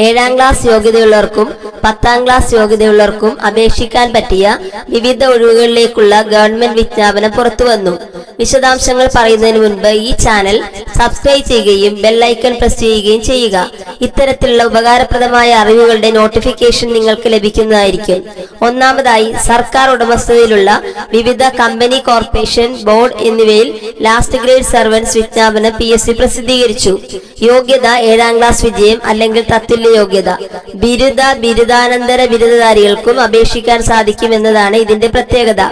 ഏഴാം ക്ലാസ് യോഗ്യതയുള്ളവർക്കും പത്താം ക്ലാസ് യോഗ്യതയുള്ളവർക്കും അപേക്ഷിക്കാൻ പറ്റിയ വിവിധ ഒഴിവുകളിലേക്കുള്ള ഗവൺമെന്റ് വിജ്ഞാപനം പുറത്തുവന്നു വിശദാംശങ്ങൾ പറയുന്നതിന് മുൻപ് ഈ ചാനൽ സബ്സ്ക്രൈബ് ചെയ്യുകയും ബെല്ലൈക്കൺ പ്രസ് ചെയ്യുകയും ചെയ്യുക. ഇത്തരത്തിലുള്ള ഉപകാരപ്രദമായ അറിവുകളുടെ നോട്ടിഫിക്കേഷൻ നിങ്ങൾക്ക് ലഭിക്കുന്നതായിരിക്കും. ഒന്നാമതായി സർക്കാർ ഉടമസ്ഥതയിലുള്ള വിവിധ കമ്പനി കോർപ്പറേഷൻ ബോർഡ് എന്നിവയിൽ ലാസ്റ്റ് ഗ്രേഡ് സർവൻസ് വിജ്ഞാപനം പി എസ് സി പ്രസിദ്ധീകരിച്ചു. യോഗ്യത ഏഴാം ക്ലാസ് വിജയം അല്ലെങ്കിൽ തത്തുല്യ യോഗ്യത. ബിരുദ ബിരുദാനന്തര ബിരുദധാരികൾക്കും അപേക്ഷിക്കാൻ സാധിക്കുമെന്നതാണ് ഇതിന്റെ പ്രത്യേകത.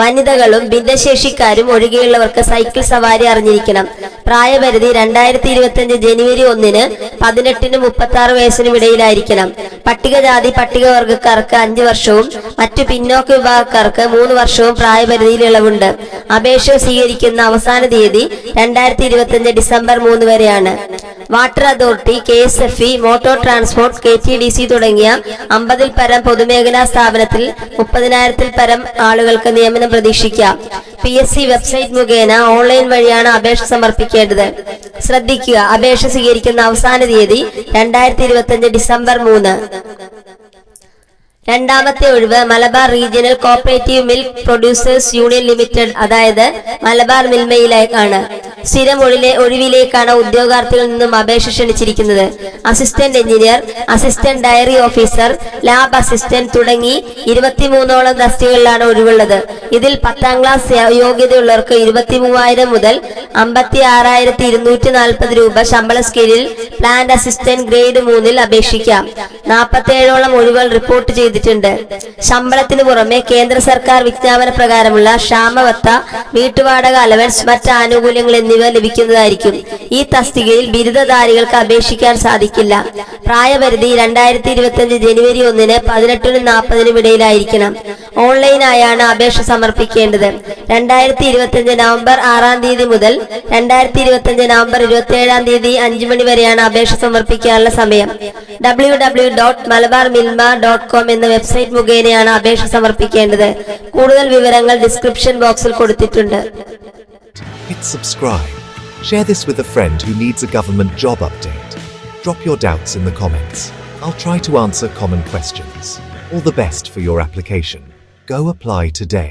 വനിതകളും ഭിന്നശേഷിക്കാരും ഒഴികെയുള്ളവർക്ക് സൈക്കിൾ സവാരി അറിഞ്ഞിരിക്കണം. പ്രായപരിധി രണ്ടായിരത്തി ഇരുപത്തിയഞ്ച് ജനുവരി ഒന്നിന് പതിനെട്ടിനും മുപ്പത്തി ആറ് വയസ്സിനും ഇടയിലായിരിക്കണം പട്ടികജാതി പട്ടികവർഗക്കാർക്ക് അഞ്ച് വർഷവും മറ്റു പിന്നോക്ക വിഭാഗക്കാർക്ക് മൂന്ന് വർഷവും പ്രായപരിധിയിൽ ഇളവുണ്ട്. അപേക്ഷ സ്വീകരിക്കുന്ന അവസാന തീയതി രണ്ടായിരത്തി ഇരുപത്തിയഞ്ച് ഡിസംബർ മൂന്ന് വരെയാണ്. Water authority K S F E motor transport K T D C തുടങ്ങിയ അമ്പതിൽ പരം പൊതുമേഖലാ സ്ഥാപനത്തിൽ മുപ്പതിനായിരത്തിൽ പരം ആളുകൾക്ക് നിയമനം പ്രതീക്ഷിക്കാം. പി എസ് സി വെബ്സൈറ്റ് മുഖേന ഓൺലൈൻ വഴിയാണ് അപേക്ഷ സമർപ്പിക്കേണ്ടത്. ശ്രദ്ധിക്കുക അപേക്ഷ സ്വീകരിക്കുന്ന അവസാന തീയതി രണ്ടായിരത്തി ഇരുപത്തി ഡിസംബർ മൂന്ന്. രണ്ടാമത്തെ ഒഴിവ് Malabar regional cooperative milk producers union limited അതായത് മലബാർ മിൽമയിലേക്കാണ് സ്ഥിരം ഒഴിലെ ഒഴിവിലേക്കാണ് ഉദ്യോഗാർത്ഥികളിൽ നിന്നും അപേക്ഷ ക്ഷണിച്ചിരിക്കുന്നത്. Assistant engineer assistant dairy officer lab assistant തുടങ്ങി ഇരുപത്തിമൂന്നോളം തസ്തികകളിലാണ് ഒഴിവുള്ളത്. ഇതിൽ പത്താം ക്ലാസ് യോഗ്യതയുള്ളവർക്ക് ഇരുപത്തി മുതൽ അമ്പത്തി ആറായിരത്തി ഇരുന്നൂറ്റി നാൽപ്പത് രൂപ ശമ്പള സ്കെയിലിൽ പ്ലാന്റ് അസിസ്റ്റന്റ് ഗ്രേഡ് മൂന്നിൽ അപേക്ഷിക്കാം. നാൽപ്പത്തേഴോളം ഒഴിവുകൾ റിപ്പോർട്ട് ചെയ്തിട്ടുണ്ട്. ശമ്പളത്തിന് പുറമെ കേന്ദ്ര സർക്കാർ വിജ്ഞാപന പ്രകാരമുള്ള ക്ഷാമവത്ത വീട്ടുവാടക അലവൻസ് മറ്റ് ആനുകൂല്യങ്ങൾ എന്നിവ ലഭിക്കുന്നതായിരിക്കും. ഈ തസ്തികയിൽ ബിരുദധാരികൾക്ക് അപേക്ഷിക്കാൻ സാധിക്കില്ല. പ്രായപരിധി രണ്ടായിരത്തി ഇരുപത്തിയഞ്ച് ജനുവരി ഒന്നിന് പതിനെട്ടിനും നാൽപ്പതിനും ഇടയിലായിരിക്കണം. ഓൺലൈനായാണ് അപേക്ഷ സമർപ്പിക്കേണ്ടത്. രണ്ടായിരത്തി ഇരുപത്തിയഞ്ച് നവംബർ ആറാം തീയതി മുതൽ രണ്ടായിരത്തി ഇരുപത്തിയഞ്ച് നവംബർ ഇരുപത്തി ഏഴാം തീയതി അഞ്ചു മണി വരെയാണ് അപേക്ഷ സമർപ്പിക്കാനുള്ള സമയം W W dot Malabar Milma dot com എന്ന വെബ്സൈറ്റ് മുഖേനയാണ് അപേക്ഷ സമർപ്പിക്കേണ്ടത് കൂടുതൽ വിവരങ്ങൾ ഡിസ്ക്രിപ്ഷൻ ബോക്സിൽ കൊടുത്തിട്ടുണ്ട് subscribe. Share this with a friend who needs a government job update. Drop your doubts in the comments. I'll try to answer common questions. All the best for your application. Go apply today.